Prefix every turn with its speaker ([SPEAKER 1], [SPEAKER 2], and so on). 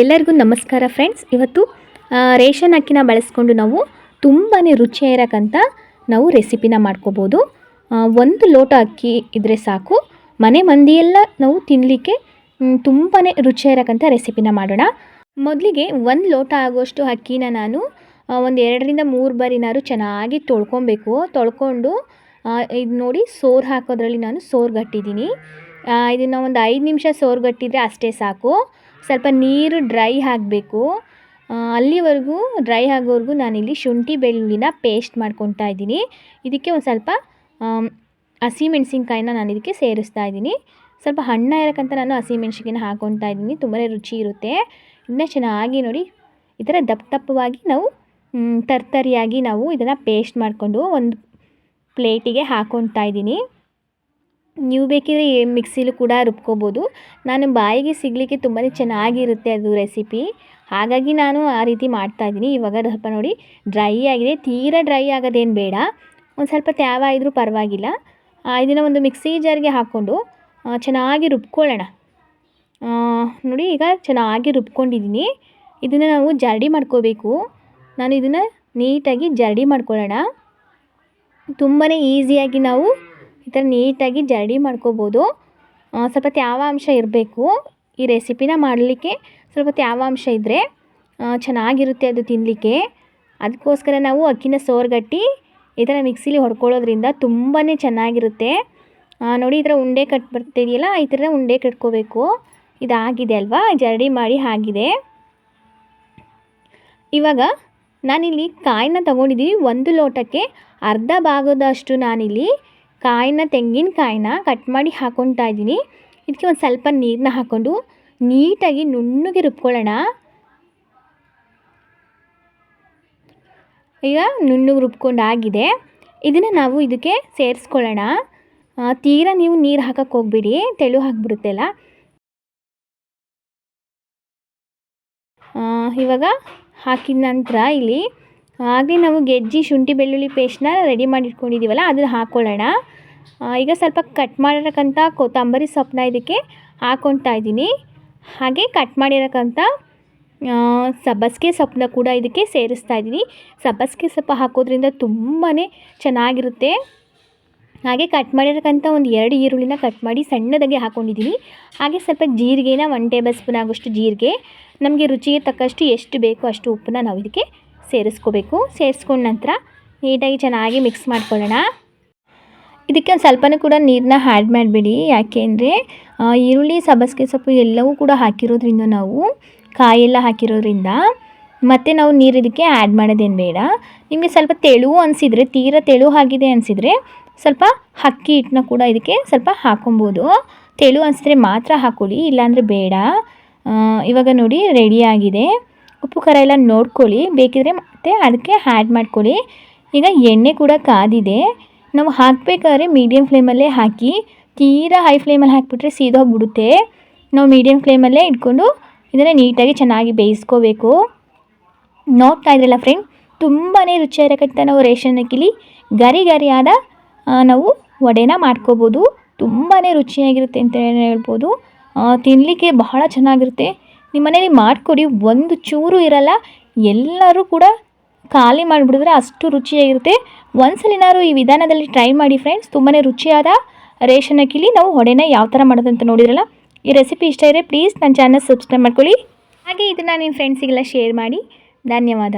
[SPEAKER 1] ಎಲ್ಲರಿಗೂ ನಮಸ್ಕಾರ ಫ್ರೆಂಡ್ಸ್. ಇವತ್ತು ರೇಷನ್ ಅಕ್ಕಿನ ಬಳಸ್ಕೊಂಡು ನಾವು ತುಂಬಾ ರುಚಿಯಾಗಿರಕ್ಕಂಥ ನಾವು ರೆಸಿಪಿನ ಮಾಡ್ಕೋಬೋದು. ಒಂದು ಲೋಟ ಅಕ್ಕಿ ಇದ್ದರೆ ಸಾಕು. ಮನೆ ಮಂದಿಯೆಲ್ಲ ನಾವು ತಿನ್ನಲಿಕ್ಕೆ ತುಂಬಾ ರುಚಿಯಾಗಿರಕ್ಕಂಥ ರೆಸಿಪಿನ ಮಾಡೋಣ. ಮೊದಲಿಗೆ ಒಂದು ಲೋಟ ಆಗುವಷ್ಟು ಅಕ್ಕಿನ ನಾನು ಒಂದು ಎರಡರಿಂದ ಮೂರು ಬಾರಿನಾರು ಚೆನ್ನಾಗಿ ತೊಳ್ಕೊಬೇಕು. ತೊಳ್ಕೊಂಡು ಇದು ನೋಡಿ ಸೋರು ಹಾಕೋದ್ರಲ್ಲಿ ನಾನು ಸೋರ್ಗಟ್ಟಿದ್ದೀನಿ. ಇದನ್ನು ಒಂದು ಐದು ನಿಮಿಷ ಸೋರ್ಗಟ್ಟಿದರೆ ಅಷ್ಟೇ ಸಾಕು. ಸ್ವಲ್ಪ ನೀರು ಡ್ರೈ ಆಗಬೇಕು ಅಲ್ಲಿವರೆಗೂ ಡ್ರೈ ಆಗೋವರೆಗೂ ನಾನಿಲ್ಲಿ ಶುಂಠಿ ಬೆಳ್ಳುಳ್ಳಿನ ಪೇಸ್ಟ್ ಮಾಡ್ಕೊತಾ ಇದ್ದೀನಿ. ಇದಕ್ಕೆ ಒಂದು ಸ್ವಲ್ಪ ಹಸಿ ಹಸಿಮೆಣ್ಸಿನ್ಕಾಯಿನ ನಾನು ಇದಕ್ಕೆ ಸೇರಿಸ್ತಾ ಇದ್ದೀನಿ. ಸ್ವಲ್ಪ ಹಣ್ಣ ಇರೋಕ್ಕಂತ ನಾನು ಹಸಿಮೆಣ್ಸಿನ್ಕಾಯಿನ ಹಾಕೊತಾ ಇದ್ದೀನಿ. ತುಂಬಾ ರುಚಿ ಇರುತ್ತೆ. ಇನ್ನೂ ಚೆನ್ನಾಗಿ ನೋಡಿ, ಈ ಥರ ದಪ್ಪ ದಪ್ಪವಾಗಿ ನಾವು ತರ್ತರಿಯಾಗಿ ನಾವು ಇದನ್ನು ಪೇಸ್ಟ್ ಮಾಡಿಕೊಂಡು ಒಂದು ಪ್ಲೇಟಿಗೆ ಹಾಕೊತಾ ಇದ್ದೀನಿ. ನೀವು ಬೇಕಿದ್ರೆ ಮಿಕ್ಸಿಲು ಕೂಡ ರುಬ್ಕೋಬೋದು. ನಾನು ಬಾಯಿಗೆ ಸಿಗಲಿಕ್ಕೆ ತುಂಬಾ ಚೆನ್ನಾಗಿರುತ್ತೆ ಅದು ರೆಸಿಪಿ. ಹಾಗಾಗಿ ನಾನು ಆ ರೀತಿ ಮಾಡ್ತಾಯಿದ್ದೀನಿ ಇವಾಗ ಸ್ವಲ್ಪ ನೋಡಿ ಡ್ರೈ ಆಗಿದೆ. ತೀರಾ ಡ್ರೈ ಆಗೋದೇನು ಬೇಡ. ಒಂದು ಸ್ವಲ್ಪ ತ್ಯಾವ ಇದ್ದರೂ ಪರವಾಗಿಲ್ಲ. ಇದನ್ನು ಒಂದು ಮಿಕ್ಸಿ ಜಾರ್ಗೆ ಹಾಕ್ಕೊಂಡು ಚೆನ್ನಾಗಿ ರುಬ್ಕೊಳ್ಳೋಣ. ನೋಡಿ ಈಗ ಚೆನ್ನಾಗಿ ರುಬ್ಕೊಂಡಿದ್ದೀನಿ. ಇದನ್ನು ನಾವು ಜರಡಿ ಮಾಡ್ಕೋಬೇಕು. ನಾನು ಇದನ್ನು ನೀಟಾಗಿ ಜರಡಿ ಮಾಡ್ಕೊಳ್ಳೋಣ. ತುಂಬಾ ಈಸಿಯಾಗಿ ನಾವು ಈ ಥರ ನೀಟಾಗಿ ಜರಡಿ ಮಾಡ್ಕೋಬೋದು. ಸ್ವಲ್ಪ ಸ್ವಲ್ಪ ತ್ಯಾವಾಂಶ ಇರಬೇಕು ಈ ರೆಸಿಪಿನ ಮಾಡಲಿಕ್ಕೆ. ಸ್ವಲ್ಪ ತ್ಯಾವಾಂಶ ಇದ್ದರೆ ಚೆನ್ನಾಗಿರುತ್ತೆ ಅದು ತಿನ್ನಲಿಕ್ಕೆ ಅದಕ್ಕೋಸ್ಕರ ನಾವು ಅಕ್ಕಿನ ಸೋರ್ಗಟ್ಟಿ ಈ ಥರ ಮಿಕ್ಸಿಲಿ ಹೊಡ್ಕೊಳ್ಳೋದ್ರಿಂದ ತುಂಬಾ ಚೆನ್ನಾಗಿರುತ್ತೆ. ನೋಡಿ ಈ ಥರ ಉಂಡೆ ಕಟ್ ಬರ್ತಿದೆಯಲ್ಲ, ಈ ಥರ ಉಂಡೆ ಕಟ್ಕೋಬೇಕು. ಇದಾಗಿದೆ ಅಲ್ವಾ? ಜರಡಿ ಮಾಡಿ ಆಗಿದೆ. ಇವಾಗ ನಾನಿಲ್ಲಿ ಕಾಯಿನ ತಗೊಂಡಿದ್ದೀನಿ, ಒಂದು ಲೋಟಕ್ಕೆ ಅರ್ಧ ಭಾಗದಷ್ಟು ನಾನಿಲ್ಲಿ ಕಾಯಿನ ತೆಂಗಿನಕಾಯಿನ ಕಟ್ ಮಾಡಿ ಹಾಕ್ಕೊತಾ ಇದ್ದೀನಿ. ಇದಕ್ಕೆ ಒಂದು ಸ್ವಲ್ಪ ನೀರನ್ನ ಹಾಕ್ಕೊಂಡು ನೀಟಾಗಿ ನುಣ್ಣಗೆ ರುಬ್ಕೊಳ್ಳೋಣ. ಈಗ ನುಣ್ಣಗೆ ರುಬ್ಕೊಂಡಾಗಿದೆ. ಇದನ್ನು ನಾವು ಇದಕ್ಕೆ ಸೇರಿಸ್ಕೊಳ್ಳೋಣ. ತೀರಾ ನೀವು ನೀರು ಹಾಕಕ್ಕೆ ಹೋಗ್ಬಿಡಿ. ತೆಳು ಹಾಕ್ಬಿಡುತ್ತೆಲ್ಲ ಇವಾಗ ಹಾಕಿದ ನಂತರ ಇಲ್ಲಿ ಆಗಲೇ ನಾವು ಗೆಜ್ಜಿ ಶುಂಠಿ ಬೆಳ್ಳುಳ್ಳಿ ಪೇಸ್ಟ್ನ ರೆಡಿ ಮಾಡಿ ಇಟ್ಕೊಂಡಿದ್ದೀವಲ್ಲ ಅದನ್ನು ಹಾಕ್ಕೊಳ್ಳೋಣ ಈಗ ಸ್ವಲ್ಪ ಕಟ್ ಮಾಡಿರೋಕ್ಕಂಥ ಕೊತ್ತಂಬರಿ ಸೊಪ್ಪನ್ನ ಇದಕ್ಕೆ ಹಾಕ್ಕೊತಾ ಇದ್ದೀನಿ. ಹಾಗೆ ಕಟ್ ಮಾಡಿರೋಕ್ಕಂಥ ಸಬ್ಬಸಿಗೆ ಸೊಪ್ಪನ್ನ ಕೂಡ ಇದಕ್ಕೆ ಸೇರಿಸ್ತಾ ಇದ್ದೀನಿ. ಸಬ್ಬಸ್ಗೆ ಸೊಪ್ಪು ಹಾಕೋದ್ರಿಂದ ತುಂಬಾ ಚೆನ್ನಾಗಿರುತ್ತೆ. ಹಾಗೆ ಕಟ್ ಮಾಡಿರೋಕ್ಕಂಥ ಒಂದು ಎರಡು ಈರುಳ್ಳಿನ ಕಟ್ ಮಾಡಿ ಸಣ್ಣದಾಗಿ ಹಾಕ್ಕೊಂಡಿದ್ದೀನಿ ಹಾಗೆ ಸ್ವಲ್ಪ ಜೀರಿಗೆನ ಒನ್ ಟೇಬಲ್ ಸ್ಪೂನ್ ಆಗೋಷ್ಟು ಜೀರಿಗೆ. ನಮಗೆ ರುಚಿಗೆ ತಕ್ಕಷ್ಟು ಎಷ್ಟು ಬೇಕೋ ಅಷ್ಟು ಉಪ್ಪನ್ನ ನಾವು ಇದಕ್ಕೆ ಸೇರಿಸ್ಕೋಬೇಕು. ಸೇರಿಸ್ಕೊಂಡ ನಂತರ ನೀಟಾಗಿ ಚೆನ್ನಾಗಿ ಮಿಕ್ಸ್ ಮಾಡ್ಕೊಳ್ಳೋಣ. ಇದಕ್ಕೆ ಒಂದು ಸ್ವಲ್ಪನೂ ಕೂಡ ನೀರನ್ನ ಆ್ಯಡ್ ಮಾಡಬೇಡಿ. ಯಾಕೆಂದರೆ ಈರುಳ್ಳಿ, ಸಬ್ಬಸಿಗೆ ಸೊಪ್ಪು ಎಲ್ಲವೂ ಕೂಡ ಹಾಕಿರೋದ್ರಿಂದ ನಾವು ಕಾಯೆಲ್ಲ ಹಾಕಿರೋದ್ರಿಂದ ಮತ್ತು ನಾವು ನೀರು ಇದಕ್ಕೆ ಆ್ಯಡ್ ಮಾಡೋದೇನು ಬೇಡ. ನಿಮಗೆ ಸ್ವಲ್ಪ ತೆಳು ಅನಿಸಿದರೆ, ತೀರಾ ತೆಳು ಆಗಿದೆ ಅನಿಸಿದರೆ ಸ್ವಲ್ಪ ಅಕ್ಕಿ ಹಿಟ್ಟನ್ನ ಕೂಡ ಇದಕ್ಕೆ ಸ್ವಲ್ಪ ಹಾಕೊಬೋದು ತೆಳು ಅನಿಸಿದ್ರೆ ಮಾತ್ರ ಹಾಕ್ಕೊಳ್ಳಿ ಇಲ್ಲಾಂದರೆ ಬೇಡ. ಇವಾಗ ನೋಡಿ ರೆಡಿಯಾಗಿದೆ ಉಪ್ಪು ಖಾರ ಎಲ್ಲ ನೋಡ್ಕೊಳ್ಳಿ. ಬೇಕಿದ್ರೆ ಮತ್ತೆ ಅದಕ್ಕೆ ಆ್ಯಡ್ ಮಾಡ್ಕೊಳ್ಳಿ. ಈಗ ಎಣ್ಣೆ ಕೂಡ ಕಾದಿದೆ. ನಾವು ಹಾಕಬೇಕಾದ್ರೆ ಮೀಡಿಯಮ್ ಫ್ಲೇಮಲ್ಲೇ ಹಾಕಿ, ತೀರಾ ಹೈ ಫ್ಲೇಮಲ್ಲಿ ಹಾಕಿಬಿಟ್ರೆ ಸೀದೋಗ್ಬಿಡುತ್ತೆ ನಾವು ಮೀಡಿಯಮ್ ಫ್ಲೇಮಲ್ಲೇ ಇಟ್ಕೊಂಡು ಇದನ್ನು ನೀಟಾಗಿ ಚೆನ್ನಾಗಿ ಬೇಯಿಸ್ಕೋಬೇಕು. ನೋಡ್ತಾ ಇದ್ರಲ್ಲ ಫ್ರೆಂಡ್ ತುಂಬಾ ರುಚಿಯಾಗಿರಕ್ಕಂಥ ನಾವು ರೇಷನ್ ಅಕ್ಕಿಲಿ ಗರಿ ಗರಿಯಾದ ನಾವು ವಡೆನ ಮಾಡ್ಕೋಬೋದು. ತುಂಬಾ ರುಚಿಯಾಗಿರುತ್ತೆ ಅಂತ ಹೇಳ್ಬೋದು. ತಿನ್ನಲಿಕ್ಕೆ ಬಹಳ ಚೆನ್ನಾಗಿರುತ್ತೆ. ನಿಮ್ಮ ಮನೇಲಿ ಮಾಡಿಕೊಡಿ, ಒಂದು ಚೂರು ಇರಲ್ಲ, ಎಲ್ಲರೂ ಕೂಡ ಖಾಲಿ ಮಾಡಿಬಿಡಿದ್ರೆ ಅಷ್ಟು ರುಚಿಯಾಗಿರುತ್ತೆ. ಒಂದ್ಸಲಿನಾರು ಈ ವಿಧಾನದಲ್ಲಿ ಟ್ರೈ ಮಾಡಿ ಫ್ರೆಂಡ್ಸ್ ತುಂಬಾ ರುಚಿಯಾದ ರೇಷನ್ ಅಕ್ಕಿಲಿ ನಾವು ಹೊಡೆನ ಯಾವ ಥರ ಮಾಡೋದಂತ ನೋಡಿರಲ್ಲ. ಈ ರೆಸಿಪಿ ಇಷ್ಟ ಇದ್ದರೆ ಪ್ಲೀಸ್ ನನ್ನ ಚಾನಲ್ ಸಬ್ಸ್ಕ್ರೈಬ್ ಮಾಡ್ಕೊಳ್ಳಿ. ಹಾಗೆ ಇದನ್ನು ನಿಮ್ಮ ಫ್ರೆಂಡ್ಸಿಗೆಲ್ಲ ಶೇರ್ ಮಾಡಿ. ಧನ್ಯವಾದ.